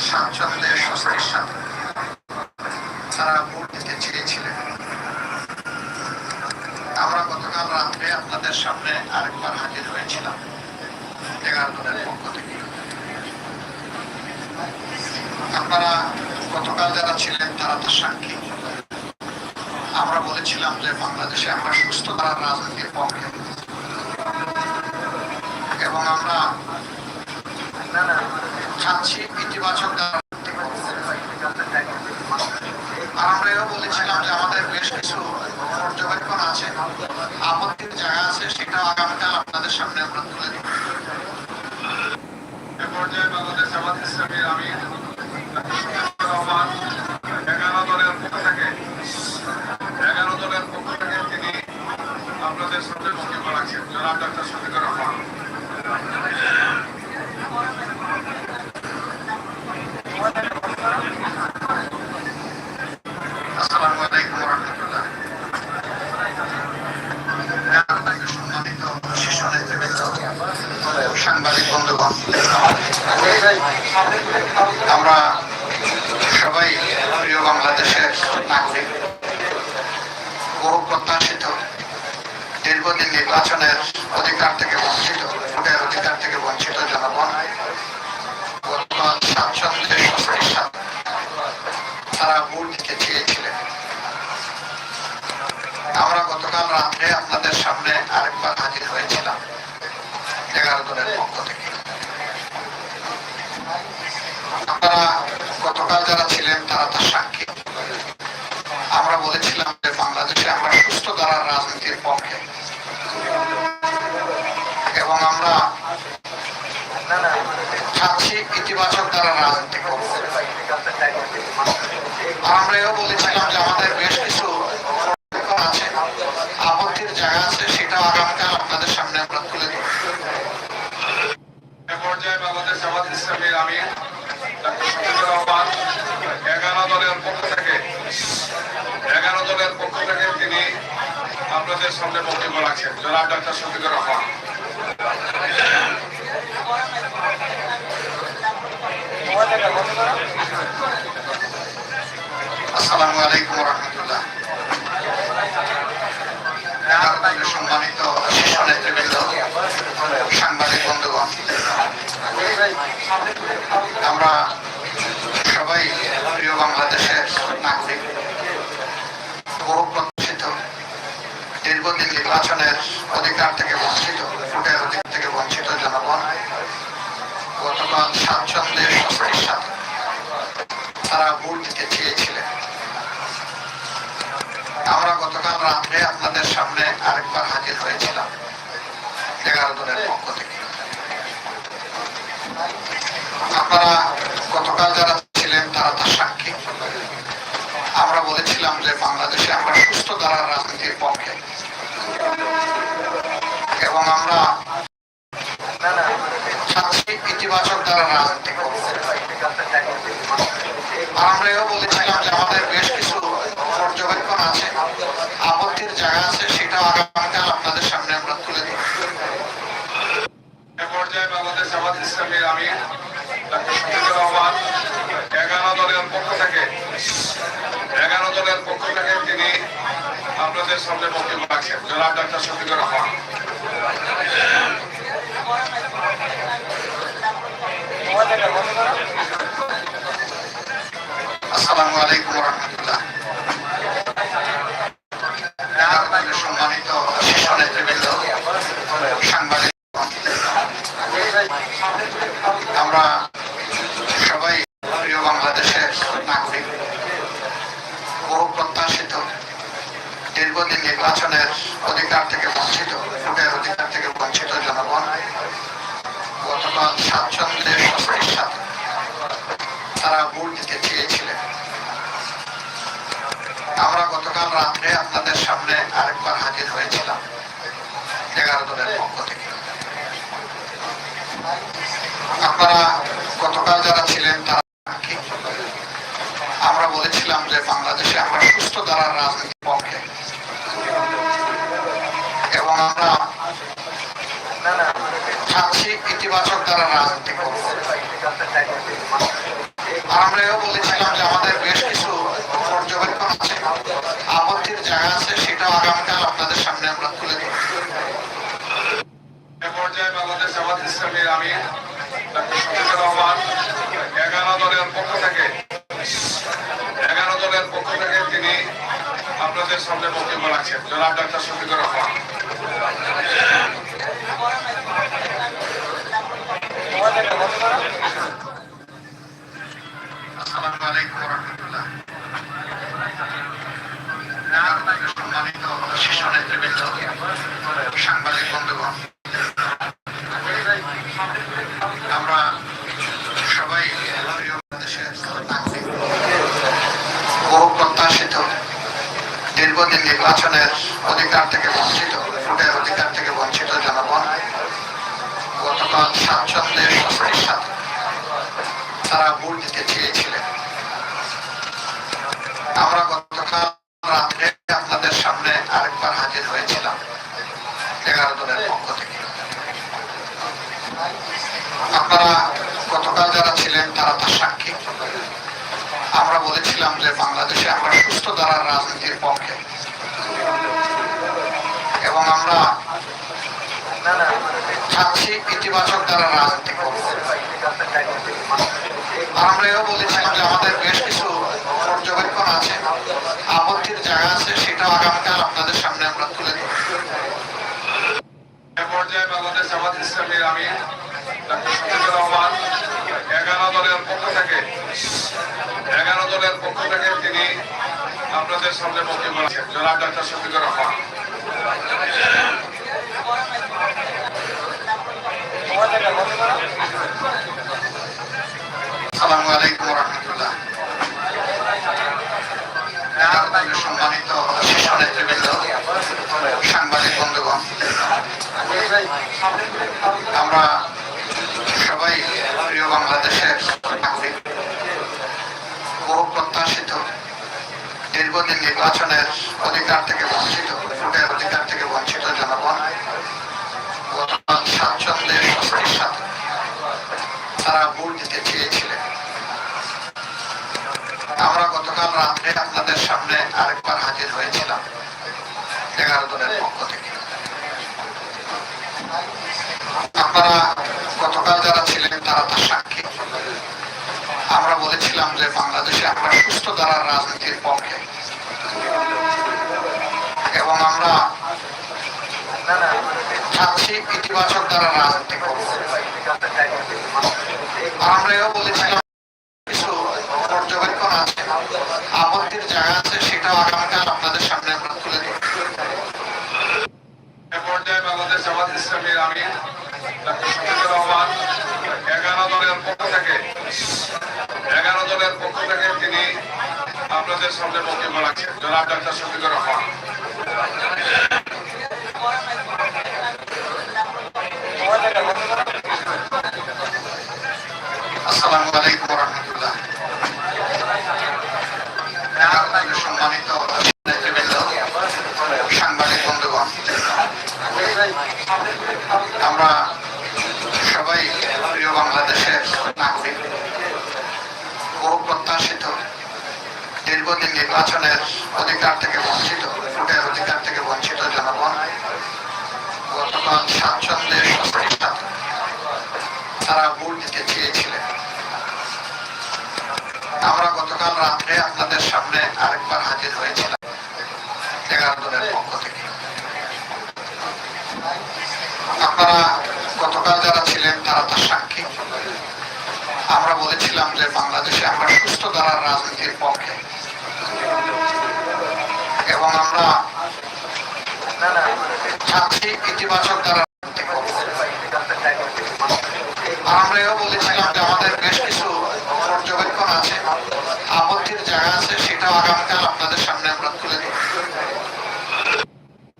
স্বাচ্ছন্দ্যে স্বস্তির সাথে তারা ভোট দিতে চেয়েছিলেন। আমরা গতকাল রাত্রে আপনাদের সামনে আরেকবার হাজির হয়েছিলাম। এগারো দলের পক্ষ থেকে। আপনারা গতকাল যারা ছিলেন তারা তো সাক্ষী। আমরা বলেছিলাম যে বাংলাদেশে আমরা সুস্থ ধারার রাজনীতির পক্ষে। এবং আমরা চাচ্ছি ইতিবাচক আমরা এও বলেছিলাম যে আমাদের বেশ কিছু পর্যবেক্ষণ আছে, আপত্তির জায়গা আছে সেটা আগামীকাল আপনাদের সামনে আমরা তুলে দিব পর্যায়ে বাংলাদেশ জামাত আমি বহু প্রত্যাশিত দীর্ঘদিন নির্বাচনের অধিকার থেকে বঞ্চিত, ভোটের অধিকার থেকে বঞ্চিত জনগণ। রাত্রে আপনাদের সামনে আরেকবার হাজির হয়েছিলাম, এগারো দলের পক্ষ থেকে। আপনারা গতকাল যারা ছিলেন, তারা তার সাক্ষী। আমরা বলেছিলাম যে আমরা সুস্থ ধারার রাজনীতির পক্ষে। এবং আমরা চাচ্ছি ইতিবাচক দ্বারা রাজনীতি করব। আমরা এও বলেছিলাম যে আমাদের বেশ কিছু পর্যবেক্ষণ আছে আপত্তির জায়গা আছে সেটা আগামীকাল আপনাদের সামনে আমরা তুলে দেব এ পর্যায়ে বাংলাদেশ জামাত ইসলামীর আমি ডাক্তার শফিকুর রহমান এগারো দলের পক্ষ থেকে এগারো দলের পক্ষ থেকে তিনি আপনাদের সামনে বক্তব্য রাখছেন। জনাব ডাক্তার শফিকুর রহমান। আসসালামু আলাইকুম রহমতুল্লাহ। সম্মানিত শীর্ষ নেতৃবৃন্দ, সাংবাদিক বন্ধুগণ, আমরা সবাই প্রিয় বাংলাদেশের নাগরিক বহু প্রত্যাশিত দীর্ঘদিন নির্বাচনের অধিকার থেকে বঞ্চিত, ভোটের অধিকার থেকে বঞ্চিত জনগণ গতকাল স্বাচ্ছন্দ্যে স্বস্তির সাথে তারা ভোট দিতে চেয়েছিলেন। আমরা গতকাল রাত্রে আপনাদের সামনে আরেকবার হাজির হয়েছিলাম এগারো দলের পক্ষ থেকে। আপনারা গতকাল যারা ছিলেন তারা তার সাক্ষী আমরা বলেছিলাম যে বাংলাদেশে আমরা সুস্থ ধারার রাজনীতির পক্ষে এবং আমরা চাচ্ছি ইতিবাচক ধারার রাজনীতি আর আমরা এও বলেছিলাম যে আমাদের বেশ কিছু পর্যবেক্ষণ আছে, আপত্তির জায়গা আছে সেটা আগামীকাল আপনাদের সামনে আমরা তুলে এ পর্যায়ে বাংলাদেশ জামাত ইসলামীর আমি এগারো দলের পক্ষ থেকে, এগারো দলের পক্ষ থেকে তিনি আপনাদের সামনে বক্তব্য রাখছেন জনাব ডাক্তার শফিকুর রহমান। আসসালামু আলাইকুম রহমতুল্লাহ। ধারার রাজনীতির পক্ষে এবং আমরা চাচ্ছি ইতিবাচক তারা রাজনীতি করব। আর আমরা এও বলেছিলাম যে আমাদের বেশ কিছু পর্যবেক্ষণ আছে, আপত্তির জায়গা আছে, সেটাও আগামীকাল আপনাদের সামনে আমরা তুলে ধরব এ পর্যায়ে বাংলাদেশ জামাত ইসলামীর আমির ডক্টর শফিকুর রহমান এগারো দলের পক্ষ থেকে এগারো দলের পক্ষ থেকে তিনি আপনাদের সামনে বক্তব্য রাখছেন। জনাব ডাক্তার শফিকুর রহমান। আসসালামু আলাইকুম রহমতুল্লাহ সম্মানিত নেতৃবৃন্দ সাংবাদিক বন্ধুগণ আমরা সবাই প্রিয় বাংলাদেশের নাগরিক বহু প্রত্যাশিত দীর্ঘদিন নির্বাচনের অধিকার থেকে বঞ্চিত, ভোটের অধিকার থেকে বঞ্চিত জনগণ, গতকাল স্বাচ্ছন্দ্যের স্বস্তির সাথে তারা ভোট দিতে চেয়েছিলেন। আমরা গতকাল রাত্রে আপনাদের সামনে আরেকবার হাজির হয়েছিলাম এগারো দলের পক্ষ থেকে। আপনারা গতকাল যারা ছিলেন, তারা তার সাক্ষী। আমরা বলেছিলাম যে বাংলাদেশে আমরা সুস্থ ধারার রাজনীতির পক্ষে এবং আমরা চাচ্ছি ইতিবাচক দ্বারা রাজনীতি করব। আর আমরা এও বলেছিলাম যে আমাদের বেশ কিছু পর্যবেক্ষণ আছে, আপত্তির জায়গা আছে, সেটাও আগামীকাল আপনাদের সামনে আমরা তুলে এ পর্যায়ে বাংলাদেশ ইসলামীর আমির ডক্টর শফিকুর রহমান, এগারো দলের পক্ষ থেকে, এগারো দলের পক্ষ থেকে তিনি আপনাদের সামনে বক্তব্য রাখছেন। জনাব ডক্টর শফিকুর রহমান। আসসালামু সম্মানিত সাংবাদিক বন্ধুগণ। আমরা সবাই প্রিয় বাংলাদেশের নাগরিক বহু প্রত্যাশিত দীর্ঘদিন নির্বাচনের অধিকার থেকে বঞ্চিত, ভোটের অধিকার থেকে বঞ্চিত জনগণ স্বাচ্ছন্দ্যের সাথে তারা ভোট দিতে চেয়েছিলেন। আমরা গতকাল রাত্রে আপনাদের সামনে আরেকবার হাজির হয়েছিলাম এগারো দলের পক্ষ থেকে। আপনারা গতকাল যারা ছিলেন, তারা তার সাক্ষী। আমরা বলেছিলাম যে বাংলাদেশে আমরা সুস্থ ধারার রাজনীতির পক্ষে এবং আমরা চাচ্ছি ইতিবাচক দ্বারা রাজনীতি করব। আমরা এও বলেছিলাম কিছু পর্যবেক্ষণ আছে, আপত্তির জায়গা আছে, সেটাও আগামীকাল আপনাদের সামনে আমরা তুলে এ পর্যায়ে বাংলাদেশ জামাত ইসলামীর ডক্টর শফিকুর রহমান, এগারো দলের পক্ষ থেকে তিনি আপনাদের সামনে বক্তব্য রাখছেন। জনাব ডক্টর শফিকুর রহমান। আসসালামু আলাইকুম রহমতুল্লাহ সম্মানিত সাংবাদিক বন্ধুগণ, আমরা সবাই প্রিয় বাংলাদেশের নাগরিক, বহু প্রত্যাশিত দীর্ঘদিন নির্বাচনের অধিকার থেকে স্বাচ্ছন্দ্যের স্বস্তির তারা ভোট দিতে চেয়েছিলেন আমরা গতকাল রাত্রে আপনাদের সামনে আরেকবার হাজির হয়েছিলাম এগারো দলের পক্ষ থেকে। আপনারা গতকাল যারা ছিলেন তারা তার সাক্ষী। আমরা বলেছিলাম যে বাংলাদেশে আমরা সুস্থ ধারার রাজনীতির পক্ষে। এবং আমরা চাচ্ছি ইতিবাচক দ্বারা রাজনীতি করব আর আমরা এও বলেছিলাম যে আমাদের বেশ কিছু পর্যবেক্ষণ আছে, আপত্তির জায়গা আছে, সেটাও আগামীকাল আপনাদের সামনে আমরা তুলে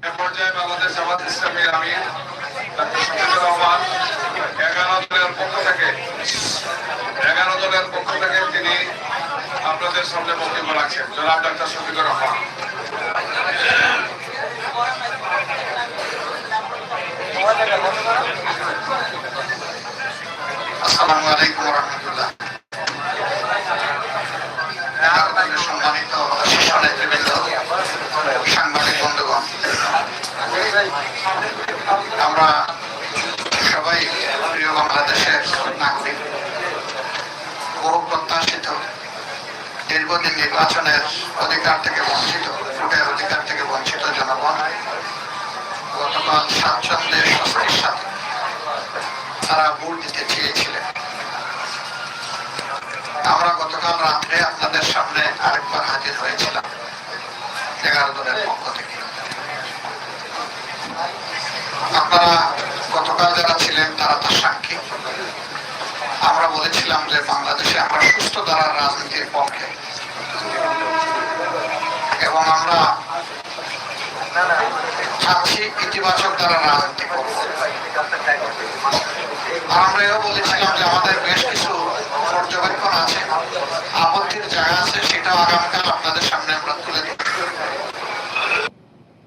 এ পর্যায়ে বাংলাদেশ জামাত ইসলামীর আমির এগারো দলের পক্ষ থেকে, এগারো দলের পক্ষ থেকে তিনি আপনাদের সামনে বক্তব্য রাখছেন। জনাব ডক্টর শফিকুর রহমান। সাংবাদিক আমরা সবাই প্রিয় নাগরিক প্রত্যাশিত, দীর্ঘদিন নির্বাচনের অধিকার থেকে বঞ্চিত, ভোটের অধিকার থেকে বঞ্চিত জনগণ, গতকাল সাথে তারা ভোট দিতে চেয়েছিলেন। আমরা গতকাল রাত্রে আপনাদের সামনে আরেকবার হাজির হয়েছিলাম, এগারো দলের পক্ষ থেকে। আপনারা গতকাল যারা ছিলেন, তারা তার সাক্ষী। আমরা বলেছিলাম যে বাংলাদেশে আমরা সুস্থ ধারার রাজনীতির পক্ষে। এবং আমরা চাচ্ছি ইতিবাচক দ্বারা রাজনীতি করব। আমরা এও বলেছিলাম যে আমাদের বেশ কিছু পর্যবেক্ষণ আছে। আপত্তির জায়গা আছে, সেটাও আগামীকাল আপনাদের সামনে আমরা তুলে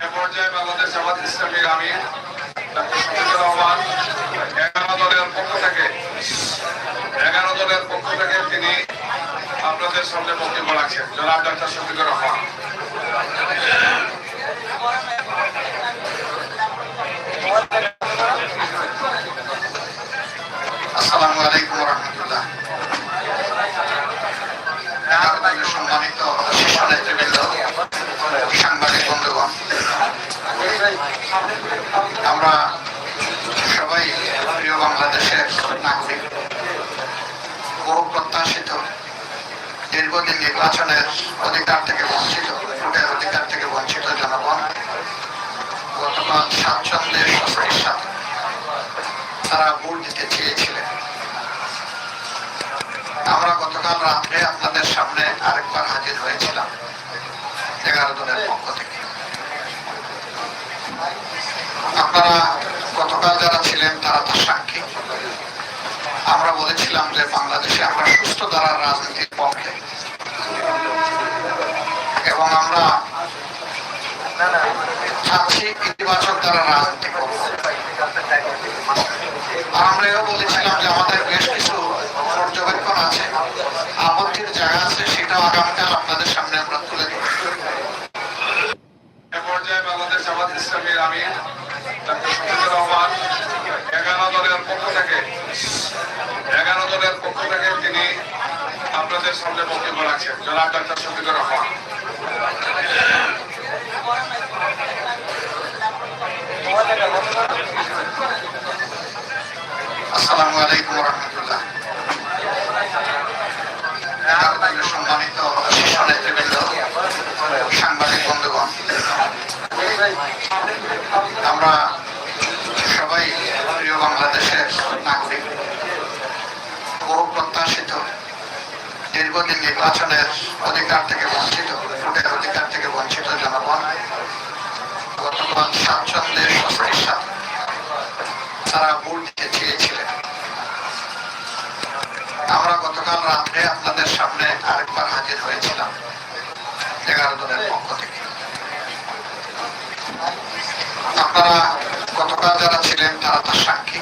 এ পর্যায়ে বাংলাদেশ জামাত ইসলামীর আমির রহমান, এগারো দলের পক্ষ থেকে, এগারো দলের পক্ষ থেকে তিনি আপনাদের সামনে বক্তব্য রাখছেন। জনাব ডক্টর শফিকুর রহমান। আমরা সবাই প্রিয় বাংলাদেশের নাগরিক, বহু প্রত্যাশিত, দীর্ঘদিন নির্বাচনের অধিকার থেকে বঞ্চিত, ভোটের অধিকার থেকে বঞ্চিত জনগণ, গতকাল স্বাচ্ছন্দ্যের সাথে তারা ভোট দিতে চেয়েছিলেন। আমরা গতকাল রাত্রে আপনাদের সামনে আরেকবার হাজির হয়েছিলাম এগারো দলের পক্ষ থেকে। আপনারা গতকাল যারা ছিলেন, তারা তার সাক্ষী। আমরা বলেছিলাম যে বাংলাদেশে আমরা সুস্থ ধারার রাজনীতির পক্ষে। এবং আমরা চাচ্ছি ইতিবাচক দ্বারা রাজনীতি করব। আমরা এও বলেছিলাম যে আমাদের বেশ কিছু পর্যবেক্ষণ আছে, আপত্তির জায়গা আছে, সেটাও আগামীকাল আপনাদের সামনে আমরা তুলে দেব পর্যায়ে বাংলাদেশ জামাত ইসলামীর আমির রহমান এগারো দলের পক্ষ থেকে, এগারো দলের পক্ষ থেকে তিনি আপনাদের সামনে বক্তব্য রাখছেন। জনাব ডক্টর শফিকুর রহমান। আসসালামু দীর্ঘদিন নির্বাচনের অধিকার থেকে বঞ্চিত, ভোটের অধিকার থেকে বঞ্চিত জনগণ। গতকাল স্বাচ্ছন্দ্যের স্বস্তির সাথে তারা ভোট দিতে চেয়েছিলেন। আমরা গতকাল রাত্রে আপনাদের সামনে আরেকবার হাজির হয়েছিলাম, এগারো দলের পক্ষ থেকে। আপনারা গতকাল যারা ছিলেন, তারা তার সাক্ষী।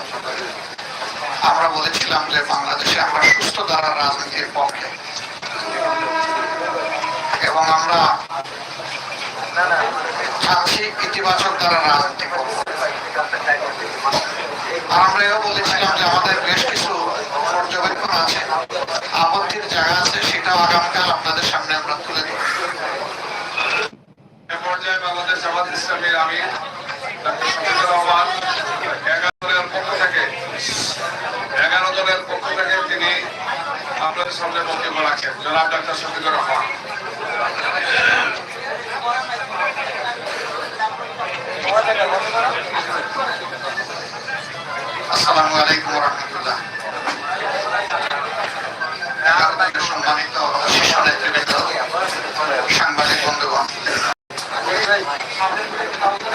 আমরা বলেছিলাম যে বাংলাদেশে আমরা সুস্থ দ্বারা রাজনীতির পক্ষে আমরা চাচ্ছি ইতিবাচক দ্বারা রাজনীতি করব। আমরা এও বলেছিলাম যে আমাদের বেশ কিছু পর্যবেক্ষণ আছে, আপত্তির জায়গা আছে, সেটাও আগামীকাল আপনাদের সামনে আমরা তুলে দেব এগারো দলের পক্ষ থেকে তিনি আপনাদের সামনে বক্তব্য রাখছেন। জনাব ডক্টর শফিকুর রহমান। আসসালামু রহমতুল্লাহ সম্মানিত শীর্ষ নেতৃবৃন্দ সাংবাদিক বন্ধুগণ,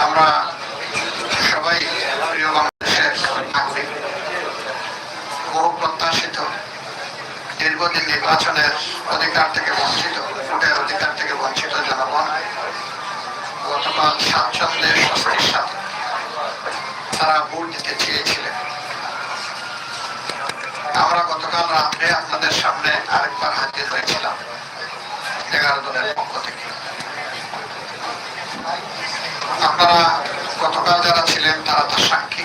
আমরা সবাই প্রিয় বাংলাদেশের নাগরিক, বহু প্রত্যাশিত, দীর্ঘদিন নির্বাচনের অধিকার থেকে বঞ্চিত, ভোটের অধিকার থেকে বঞ্চিত জনগণ, গতকাল স্বাচ্ছন্দ্যের স্বস্তির সাথে তারা ভোট দিতে চেয়েছিলেন। আমরা গতকাল রাত্রে আপনাদের সামনে আরেকবার হাজির হয়েছিলাম এগারো দলের পক্ষ থেকে। আপনারা গতকাল যারা ছিলেন, তারা তার সাক্ষী।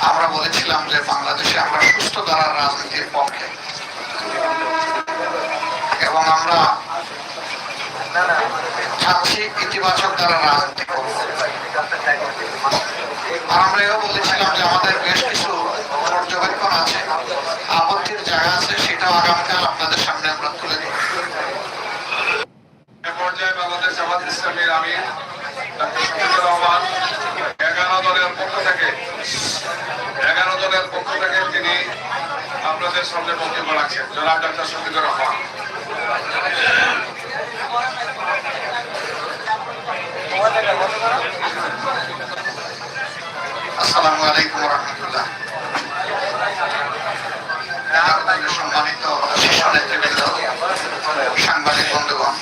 আমরা বলেছিলাম যে বাংলাদেশে আমরা সুস্থ ধারার রাজনীতির পক্ষে। এবং আমরা চাচ্ছি ইতিবাচক দ্বারা রাজনীতি করব। আর আমরা এও বলেছিলাম যে আমাদের বেশ কিছু পর্যবেক্ষণ আছে, আপত্তির জায়গা আছে, সেটাও আগামীকাল আপনাদের সামনে আমরা তুলে দেব পর্যায়ে বাংলাদেশ জামাত ইসলামীর আমির এগারো দলের পক্ষ থেকে, এগারো দলের পক্ষ থেকে তিনি আপনাদের সামনে বক্তব্য রাখছেন। জনাব ডক্টর শফিকুর রহমান। আসসালামু আলাইকুম রহমতুল্লাহ। সম্মানিত শীর্ষ নেতৃবৃন্দ সাংবাদিক বন্ধুগণ,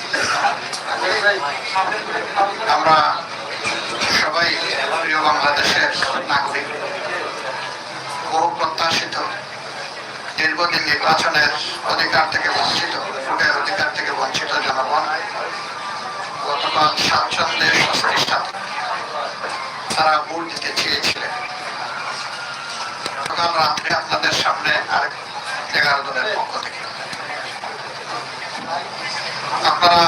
আমরা সবাই প্রিয় বাংলাদেশের নাগরিক বহু প্রত্যাশিত দীর্ঘদিন নির্বাচনের অধিকার থেকে বঞ্চিত, ভোটের অধিকার থেকে বঞ্চিত জনগণ, গতকাল স্বাচ্ছন্দ্যের স্বস্তির তারা ভোট দিতে চেয়েছিলেন গতকাল রাত্রে আপনাদের সামনে আরেক এগারো দলের পক্ষ থেকে। আপনারা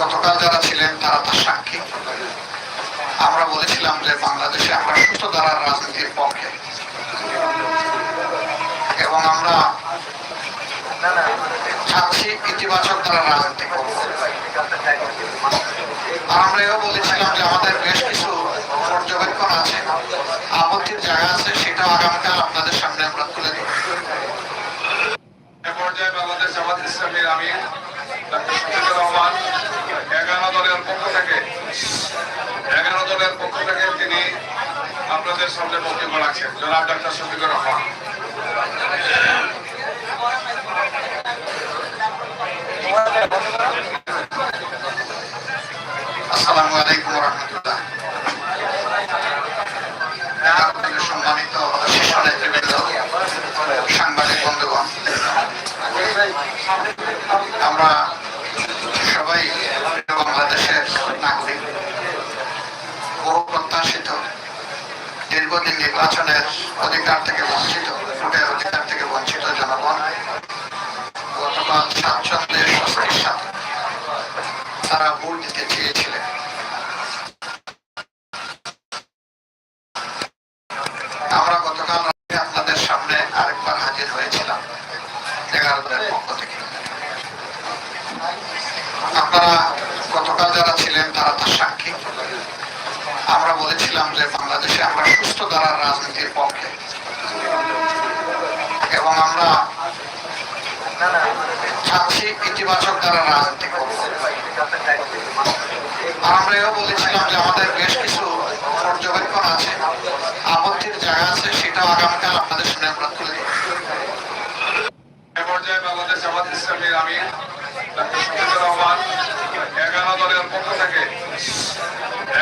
গতকাল যারা ছিলেন, তারা তার সাক্ষী। আমরা বলেছিলাম যে বাংলাদেশে আমরা সুস্থ ধারার রাজনীতির পক্ষে। এবং আমরা চাচ্ছি ইতিবাচক দ্বারা রাজনীতি করব। আমরা এও বলেছিলাম যে আমাদের বেশ কিছু পর্যবেক্ষণ আছে আপত্তির জায়গা আছে সেটাও আগামীকাল আপনাদের সামনে আমরা তুলে দেব এ পর্যায়ে বাংলাদেশ জামাত ইসলামীর আমির ডক্টর রহমান এগারো দলের পক্ষ থেকে এগারো দলের পক্ষ থেকে তিনি আপনাদের সামনে বক্তব্য রাখছেন। জনাব ডক্টর শফিকুর রহমান। আসসালামু আলাইকুম রহমতুল্লাহ। আমরা সবাই বাংলাদেশের নাগরিক। বহু প্রত্যাশিত, দীর্ঘদিন নির্বাচনের অধিকার থেকে বঞ্চিত, ভোটের অধিকার থেকে বঞ্চিত জনগণ। গতকাল স্বাচ্ছন্দ্যের স্বস্তির সাথে তারা ভোট দিতে চেয়েছিলেন আমরা গতকাল রাতে আপনাদের সামনে আরেকবার হাজির হয়েছিলাম এগারো দলের পক্ষ থেকে আপনারা গতকাল যারা ছিলেন তারা তার সাক্ষী আমরা বলেছিলাম যে বাংলাদেশে আমরা সুস্থ ধারার রাজনীতির পক্ষে। এবং আমরা চাচ্ছি ইতিবাচক দ্বারা রাজনীতি করব। আমরা এও বলেছিলাম যে আমাদের বেশ কিছু পর্যবেক্ষণ আছে, আপত্তির জায়গা আছে, সেটাও আগামীকাল আপনাদের সামনে আমরা তুলে দেব এগারো দলের পক্ষ থেকে,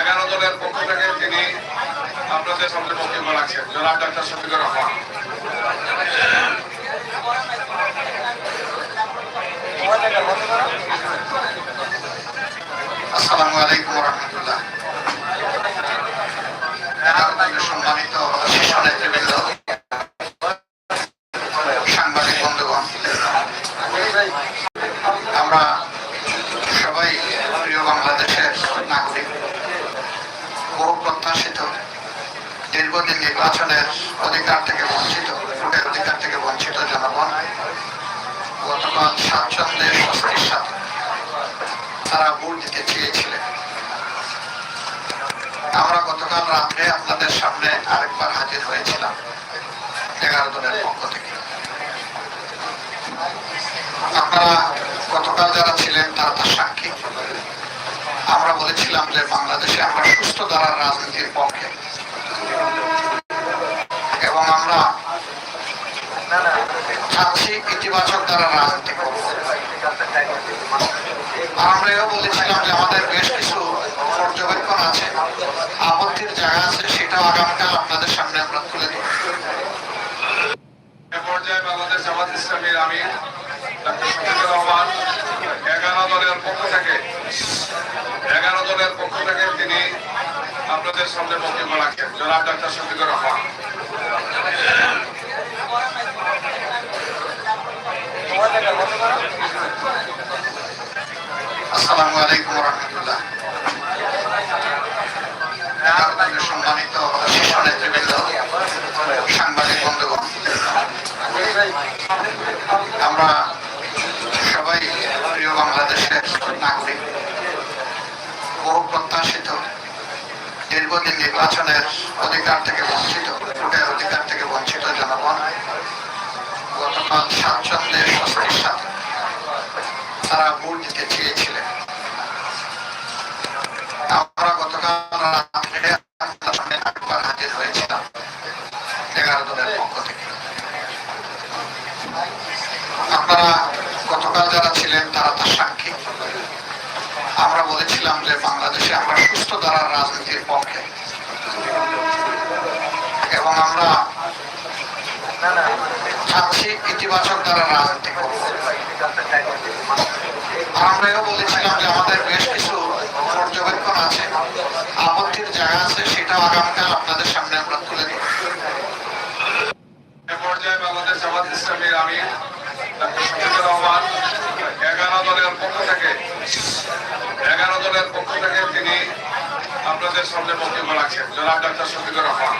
এগারো দলের পক্ষ থেকে তিনি আপনাদের সামনে বক্তব্য রাখছেন জনাব ডক্টর শফিকুর রহমান। আসসালামু আলাইকুম রহমতুল্লাহ সম্মানিত সাংবাদিক বন্ধুগণ। আমরা সবাই প্রিয় বাংলাদেশের নাগরিক। বহু দীর্ঘদিন নির্বাচনের অধিকার থেকে বঞ্চিত, ভোটের অধিকার থেকে বঞ্চিত জনগণ গতকাল স্বাচ্ছন্দ্যের স্বস্তির সাথে তারা ভোট দিতে চেয়েছিলেন। আমরা গতকাল রাত্রে আপনাদের সামনে আরেকবার হাজির হয়েছিলাম এগারো দলের পক্ষ থেকে। আপনারা গতকাল যারা ছিলেন তারা তার সাক্ষী। আমরা বলেছিলাম যে বাংলাদেশে আমরা সুস্থ ধারার রাজনীতির পক্ষে আমরা চাচ্ছি ইতিবাচক দ্বারা রাজনীতি করব। আমরা এও বলেছিলাম যে আমাদের বেশ কিছু পর্যবেক্ষণ আছে, আপত্তির জায়গা আছে, সেটাও আগামীকাল আপনাদের সামনে আমরা তুলে দেব পর্যায়ে বাংলাদেশ জামাত ইসলামীর আমির ডাক্তার শফিকুর রহমান, এগারো দলের পক্ষ থেকে, এগারো দলের পক্ষ থেকে তিনি আপনাদের সামনে বক্তব্য রাখেন। জনাব ডাক্তার শফিকুর রহমান। আসসালামু আলাইকুম সম্মানিত সাংবাদিক আমরা সবাই প্রিয় বাংলাদেশের নাগরিক, বহু প্রত্যাশিত দীর্ঘদিন নির্বাচনের অধিকার থেকে বঞ্চিত। গতকাল স্বাচ্ছন্দ্যের স্বস্তির সাথে তারা ভোট দিতে চেয়েছিলেন। আমরা গতকাল রাত্রে একবার হাজির হয়েছিলাম এগারো দলের পক্ষ থেকে। আপনারা গতকাল যারা ছিলেন, তারা তার সাক্ষী। আমরা বলেছিলাম যে বাংলাদেশে আমরা সুস্থ ধারার রাজনীতির পক্ষে। এবং আমরা চাচ্ছি ইতিবাচক দ্বারা রাজনীতি করব। আমরা এও বলেছিলাম যে আমাদের বেশ কিছু পর্যবেক্ষণ আছে, আপত্তির জায়গা আছে সেটা আগামীকাল আপনাদের সামনে আমরা তুলে এ পর্যায়ে বাংলাদেশ ইসলামীর রহমান, এগারো দলের পক্ষ থেকে, এগারো দলের পক্ষ থেকে তিনি আপনাদের সামনে বক্তব্য রাখছেন। জনাব ডাক্তার শফিকুর রহমান।